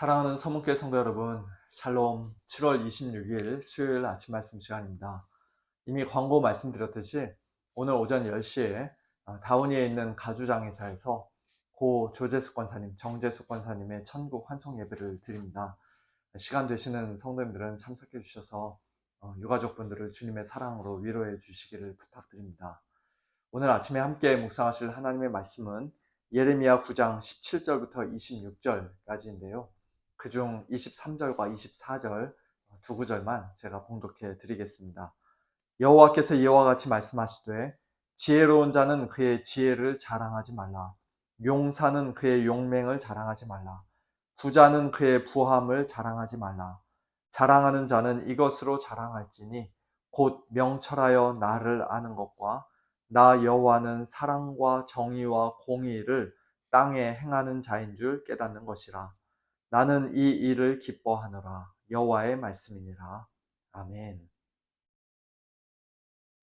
사랑하는 서문교회 성도 여러분, 샬롬 7월 26일 수요일 아침 말씀 시간입니다. 이미 광고 말씀드렸듯이 오늘 오전 10시에 다운이에 있는 가주장의사에서 고 조재숙 권사님, 정재숙 권사님의 천국 환송 예배를 드립니다. 시간 되시는 성도님들은 참석해 주셔서 어, 유가족분들을 주님의 사랑으로 위로해 주시기를 부탁드립니다. 오늘 아침에 함께 묵상하실 하나님의 말씀은 예레미야 9장 17절부터 26절까지인데요. 그중 23절과 24절 두 구절만 제가 봉독해 드리겠습니다. 여호와께서 이와 같이 말씀하시되 지혜로운 자는 그의 지혜를 자랑하지 말라. 용사는 그의 용맹을 자랑하지 말라. 부자는 그의 부함을 자랑하지 말라. 자랑하는 자는 이것으로 자랑할지니 곧 명철하여 나를 아는 것과 나 여호와는 사랑과 정의와 공의를 땅에 행하는 자인 줄 깨닫는 것이라. 나는 이 일을 기뻐하노라. 여호와의 말씀이니라. 아멘.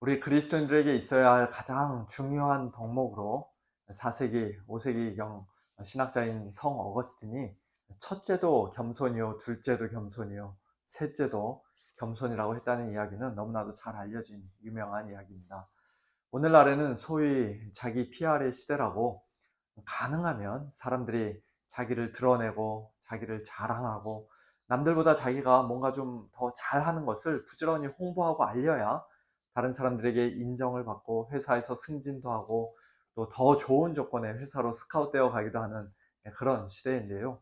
우리 그리스도인들에게 있어야 할 가장 중요한 덕목으로 4세기, 5세기경 신학자인 성 어거스틴이 첫째도 겸손이요, 둘째도 겸손이요, 셋째도 겸손이라고 했다는 이야기는 너무나도 잘 알려진 유명한 이야기입니다. 오늘날에는 소위 자기 PR의 시대라고 가능하면 사람들이 자기를 드러내고 자기를 자랑하고 남들보다 자기가 뭔가 좀 더 잘하는 것을 부지런히 홍보하고 알려야 다른 사람들에게 인정을 받고 회사에서 승진도 하고 또 더 좋은 조건의 회사로 스카웃되어 가기도 하는 그런 시대인데요.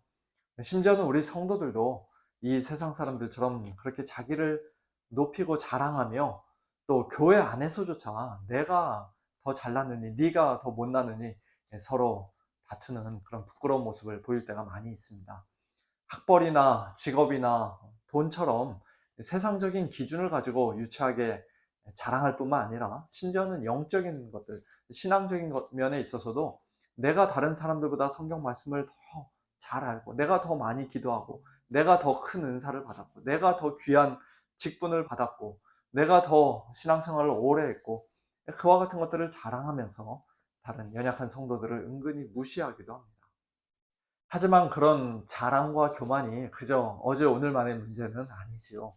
심지어는 우리 성도들도 이 세상 사람들처럼 그렇게 자기를 높이고 자랑하며 또 교회 안에서조차 내가 더 잘났느니 네가 더 못났느니 서로 다투는 그런 부끄러운 모습을 보일 때가 많이 있습니다. 학벌이나 직업이나 돈처럼 세상적인 기준을 가지고 유치하게 자랑할 뿐만 아니라 심지어는 영적인 것들, 신앙적인 면에 있어서도 내가 다른 사람들보다 성경 말씀을 더 잘 알고 내가 더 많이 기도하고 내가 더 큰 은사를 받았고 내가 더 귀한 직분을 받았고 내가 더 신앙생활을 오래 했고 그와 같은 것들을 자랑하면서 다른 연약한 성도들을 은근히 무시하기도 합니다. 하지만 그런 자랑과 교만이 그저 어제 오늘만의 문제는 아니지요.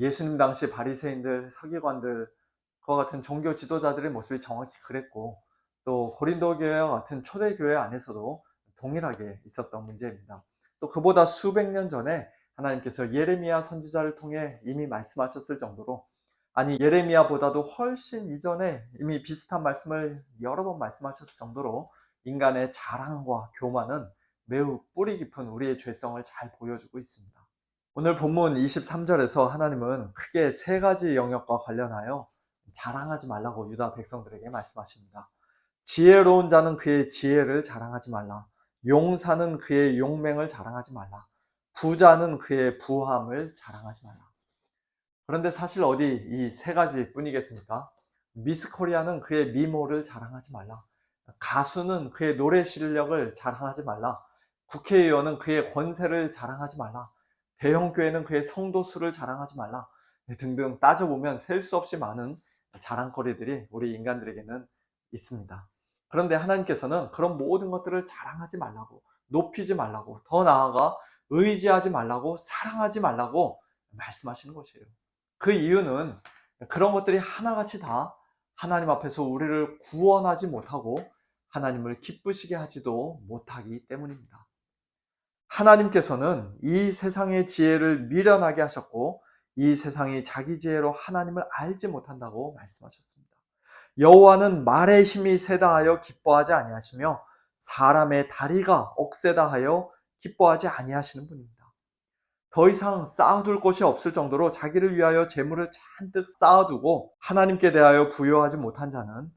예수님 당시 바리새인들, 서기관들, 그와 같은 종교 지도자들의 모습이 정확히 그랬고 또 고린도 교회와 같은 초대 교회 안에서도 동일하게 있었던 문제입니다. 또 그보다 수백 년 전에 하나님께서 예레미야 선지자를 통해 이미 말씀하셨을 정도로 아니 예레미야보다도 훨씬 이전에 이미 비슷한 말씀을 여러 번 말씀하셨을 정도로 인간의 자랑과 교만은 매우 뿌리 깊은 우리의 죄성을 잘 보여주고 있습니다. 오늘 본문 23절에서 하나님은 크게 세 가지 영역과 관련하여 자랑하지 말라고 유다 백성들에게 말씀하십니다. 지혜로운 자는 그의 지혜를 자랑하지 말라. 용사는 그의 용맹을 자랑하지 말라. 부자는 그의 부함을 자랑하지 말라. 그런데 사실 어디 이 세 가지 뿐이겠습니까? 미스 코리아는 그의 미모를 자랑하지 말라. 가수는 그의 노래 실력을 자랑하지 말라. 국회의원은 그의 권세를 자랑하지 말라. 대형교회는 그의 성도 수를 자랑하지 말라. 등등 따져보면 셀 수 없이 많은 자랑거리들이 우리 인간들에게는 있습니다. 그런데 하나님께서는 그런 모든 것들을 자랑하지 말라고, 높이지 말라고, 더 나아가 의지하지 말라고, 사랑하지 말라고 말씀하시는 것이에요. 그 이유는 그런 것들이 하나같이 다 하나님 앞에서 우리를 구원하지 못하고 하나님을 기쁘시게 하지도 못하기 때문입니다. 하나님께서는 이 세상의 지혜를 미련하게 하셨고 이 세상이 자기 지혜로 하나님을 알지 못한다고 말씀하셨습니다. 여호와는 말의 힘이 세다 하여 기뻐하지 아니하시며 사람의 다리가 억세다 하여 기뻐하지 아니하시는 분입니다. 더 이상 쌓아둘 곳이 없을 정도로 자기를 위하여 재물을 잔뜩 쌓아두고 하나님께 대하여 부여하지 못한 자는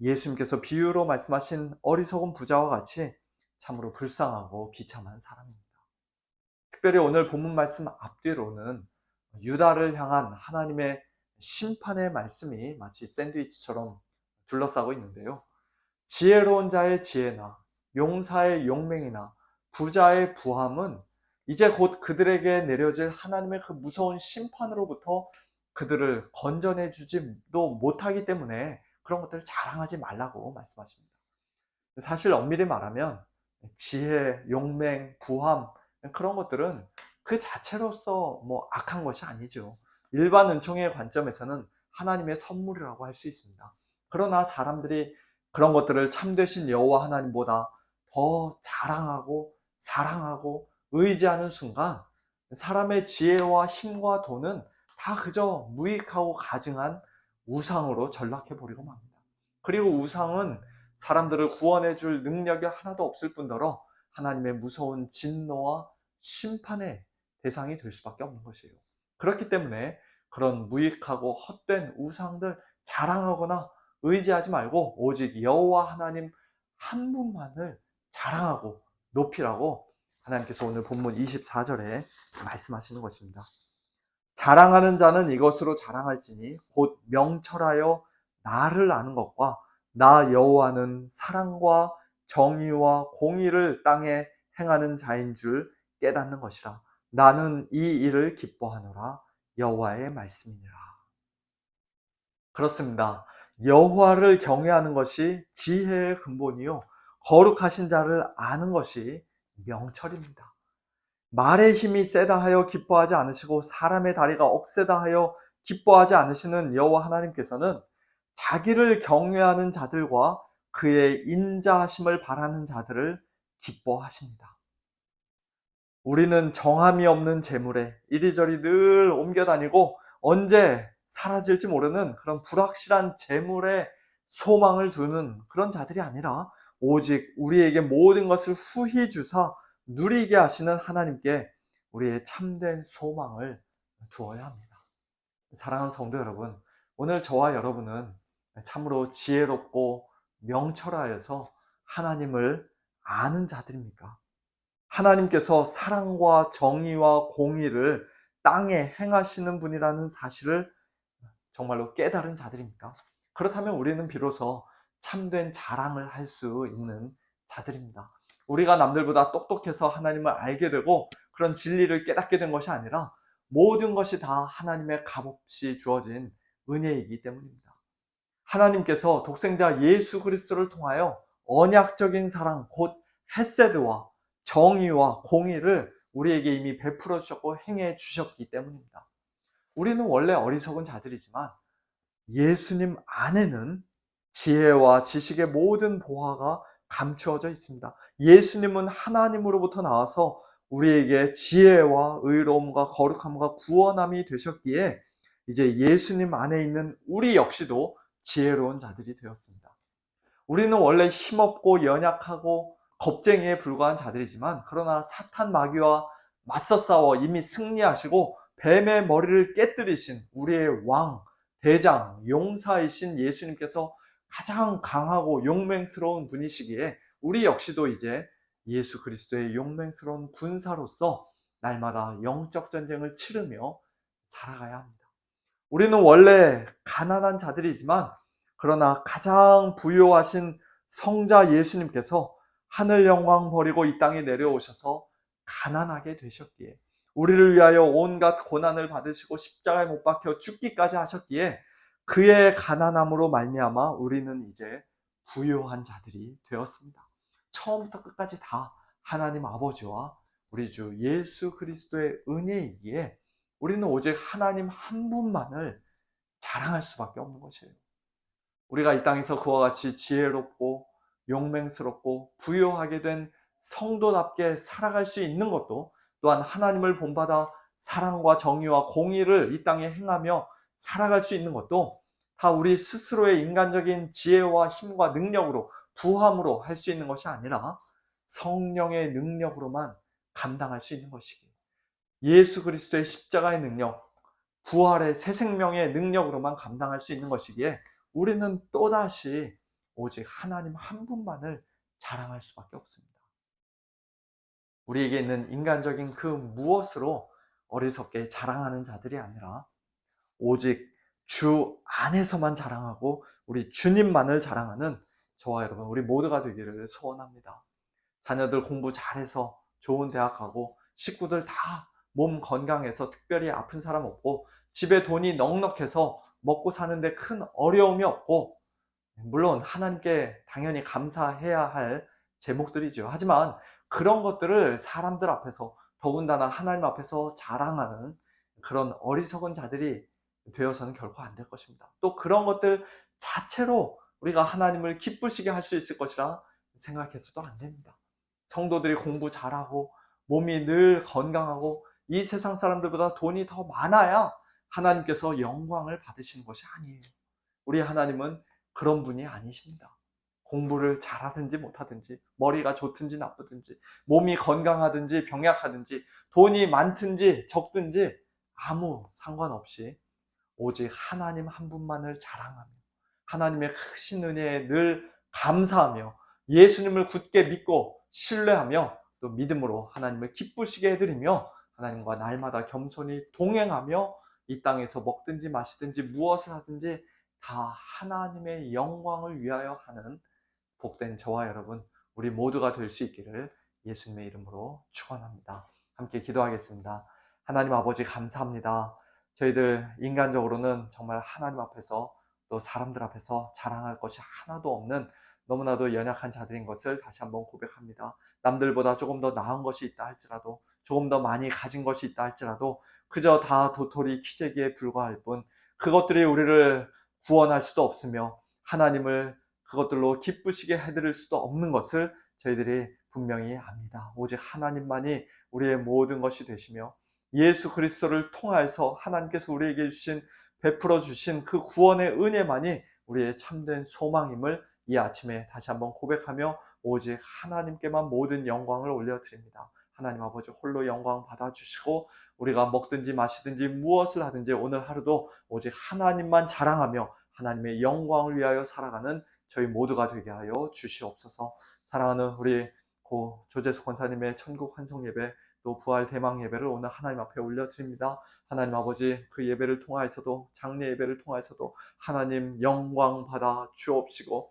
예수님께서 비유로 말씀하신 어리석은 부자와 같이 참으로 불쌍하고 비참한 사람입니다. 특별히 오늘 본문 말씀 앞뒤로는 유다를 향한 하나님의 심판의 말씀이 마치 샌드위치처럼 둘러싸고 있는데요. 지혜로운 자의 지혜나 용사의 용맹이나 부자의 부함은 이제 곧 그들에게 내려질 하나님의 그 무서운 심판으로부터 그들을 건져내 주지도 못하기 때문에 그런 것들을 자랑하지 말라고 말씀하십니다. 사실 엄밀히 말하면 지혜, 용맹, 부함 그런 것들은 그 자체로서 뭐 악한 것이 아니죠. 일반 은총의 관점에서는 하나님의 선물이라고 할 수 있습니다. 그러나 사람들이 그런 것들을 참되신 여호와 하나님보다 더 자랑하고 사랑하고 의지하는 순간 사람의 지혜와 힘과 돈은 다 그저 무익하고 가증한 우상으로 전락해 버리고 맙니다. 그리고 우상은 사람들을 구원해 줄 능력이 하나도 없을 뿐더러 하나님의 무서운 진노와 심판의 대상이 될 수밖에 없는 것이에요. 그렇기 때문에 그런 무익하고 헛된 우상들 자랑하거나 의지하지 말고 오직 여호와 하나님 한 분만을 자랑하고 높이라고 하나님께서 오늘 본문 24절에 말씀하시는 것입니다. 자랑하는 자는 이것으로 자랑할지니 곧 명철하여 나를 아는 것과 나 여호와는 사랑과 정의와 공의를 땅에 행하는 자인 줄 깨닫는 것이라. 나는 이 일을 기뻐하노라 여호와의 말씀이니라. 그렇습니다. 여호와를 경외하는 것이 지혜의 근본이요 거룩하신 자를 아는 것이 명철입니다. 말의 힘이 세다 하여 기뻐하지 않으시고 사람의 다리가 억세다 하여 기뻐하지 않으시는 여호와 하나님께서는 자기를 경외하는 자들과 그의 인자하심을 바라는 자들을 기뻐하십니다. 우리는 정함이 없는 재물에 이리저리 늘 옮겨 다니고 언제 사라질지 모르는 그런 불확실한 재물에 소망을 두는 그런 자들이 아니라 오직 우리에게 모든 것을 후히 주사 누리게 하시는 하나님께 우리의 참된 소망을 두어야 합니다. 사랑하는 성도 여러분, 오늘 저와 여러분은 참으로 지혜롭고 명철하여서 하나님을 아는 자들입니까? 하나님께서 사랑과 정의와 공의를 땅에 행하시는 분이라는 사실을 정말로 깨달은 자들입니까? 그렇다면 우리는 비로소 참된 자랑을 할 수 있는 자들입니다. 우리가 남들보다 똑똑해서 하나님을 알게 되고 그런 진리를 깨닫게 된 것이 아니라 모든 것이 다 하나님의 값없이 주어진 은혜이기 때문입니다. 하나님께서 독생자 예수 그리스도를 통하여 언약적인 사랑 곧 헤세드와 정의와 공의를 우리에게 이미 베풀어 주셨고 행해 주셨기 때문입니다. 우리는 원래 어리석은 자들이지만 예수님 안에는 지혜와 지식의 모든 보화가 감추어져 있습니다. 예수님은 하나님으로부터 나와서 우리에게 지혜와 의로움과 거룩함과 구원함이 되셨기에 이제 예수님 안에 있는 우리 역시도 지혜로운 자들이 되었습니다. 우리는 원래 힘없고 연약하고 겁쟁이에 불과한 자들이지만 그러나 사탄 마귀와 맞서 싸워 이미 승리하시고 뱀의 머리를 깨뜨리신 우리의 왕, 대장, 용사이신 예수님께서 가장 강하고 용맹스러운 분이시기에 우리 역시도 이제 예수 그리스도의 용맹스러운 군사로서 날마다 영적 전쟁을 치르며 살아가야 합니다. 우리는 원래 가난한 자들이지만 그러나 가장 부요하신 성자 예수님께서 하늘 영광 버리고 이 땅에 내려오셔서 가난하게 되셨기에 우리를 위하여 온갖 고난을 받으시고 십자가에 못 박혀 죽기까지 하셨기에 그의 가난함으로 말미암아 우리는 이제 부유한 자들이 되었습니다. 처음부터 끝까지 다 하나님 아버지와 우리 주 예수 그리스도의 은혜이기에 우리는 오직 하나님 한 분만을 자랑할 수밖에 없는 것이에요. 우리가 이 땅에서 그와 같이 지혜롭고 용맹스럽고 부유하게 된 성도답게 살아갈 수 있는 것도 또한 하나님을 본받아 사랑과 정의와 공의를 이 땅에 행하며 살아갈 수 있는 것도 다 우리 스스로의 인간적인 지혜와 힘과 능력으로 부함으로 할 수 있는 것이 아니라 성령의 능력으로만 감당할 수 있는 것이기. 예수 그리스도의 십자가의 능력, 부활의 새 생명의 능력으로만 감당할 수 있는 것이기에 우리는 또다시 오직 하나님 한 분만을 자랑할 수밖에 없습니다. 우리에게 있는 인간적인 그 무엇으로 어리석게 자랑하는 자들이 아니라 오직 주 안에서만 자랑하고 우리 주님만을 자랑하는 저와 여러분 우리 모두가 되기를 소원합니다. 자녀들 공부 잘해서 좋은 대학 가고 식구들 다 몸 건강해서 특별히 아픈 사람 없고 집에 돈이 넉넉해서 먹고 사는데 큰 어려움이 없고 물론 하나님께 당연히 감사해야 할 제목들이죠. 하지만 그런 것들을 사람들 앞에서 더군다나 하나님 앞에서 자랑하는 그런 어리석은 자들이 되어서는 결코 안 될 것입니다. 또 그런 것들 자체로 우리가 하나님을 기쁘시게 할 수 있을 것이라 생각해서도 안 됩니다. 성도들이 공부 잘하고 몸이 늘 건강하고 이 세상 사람들보다 돈이 더 많아야 하나님께서 영광을 받으시는 것이 아니에요. 우리 하나님은 그런 분이 아니십니다. 공부를 잘하든지 못하든지, 머리가 좋든지 나쁘든지, 몸이 건강하든지 병약하든지, 돈이 많든지 적든지 아무 상관없이 오직 하나님 한 분만을 자랑하며 하나님의 크신 은혜에 늘 감사하며 예수님을 굳게 믿고 신뢰하며 또 믿음으로 하나님을 기쁘시게 해드리며 하나님과 날마다 겸손히 동행하며 이 땅에서 먹든지 마시든지 무엇을 하든지 다 하나님의 영광을 위하여 하는 복된 저와 여러분 우리 모두가 될 수 있기를 예수님의 이름으로 축원합니다. 함께 기도하겠습니다. 하나님 아버지 감사합니다. 저희들 인간적으로는 정말 하나님 앞에서 또 사람들 앞에서 자랑할 것이 하나도 없는 너무나도 연약한 자들인 것을 다시 한번 고백합니다. 남들보다 조금 더 나은 것이 있다 할지라도 조금 더 많이 가진 것이 있다 할지라도 그저 다 도토리 키재기에 불과할 뿐 그것들이 우리를 구원할 수도 없으며 하나님을 그것들로 기쁘시게 해드릴 수도 없는 것을 저희들이 분명히 압니다. 오직 하나님만이 우리의 모든 것이 되시며 예수 그리스도를 통하여서 하나님께서 우리에게 주신 베풀어 주신 그 구원의 은혜만이 우리의 참된 소망임을 이 아침에 다시 한번 고백하며 오직 하나님께만 모든 영광을 올려드립니다. 하나님 아버지 홀로 영광 받아주시고 우리가 먹든지 마시든지 무엇을 하든지 오늘 하루도 오직 하나님만 자랑하며 하나님의 영광을 위하여 살아가는 저희 모두가 되게 하여 주시옵소서 사랑하는 우리 고 조재수 권사님의 천국 환송 예배 또 부활 대망 예배를 오늘 하나님 앞에 올려드립니다. 하나님 아버지 그 예배를 통하여서도 장례 예배를 통하여서도 하나님 영광 받아 주옵시고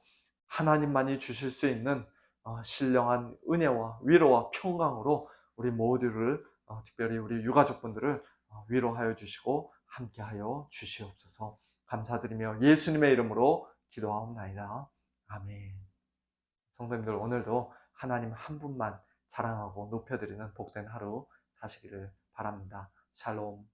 하나님만이 주실 수 있는 어, 신령한 은혜와 위로와 평강으로 우리 모두를 어, 특별히 우리 유가족분들을 어, 위로하여 주시고 함께하여 주시옵소서 감사드리며 예수님의 이름으로 기도하옵나이다. 아멘. 성도님들 오늘도 하나님 한 분만 자랑하고 높여드리는 복된 하루 사시기를 바랍니다. 샬롬.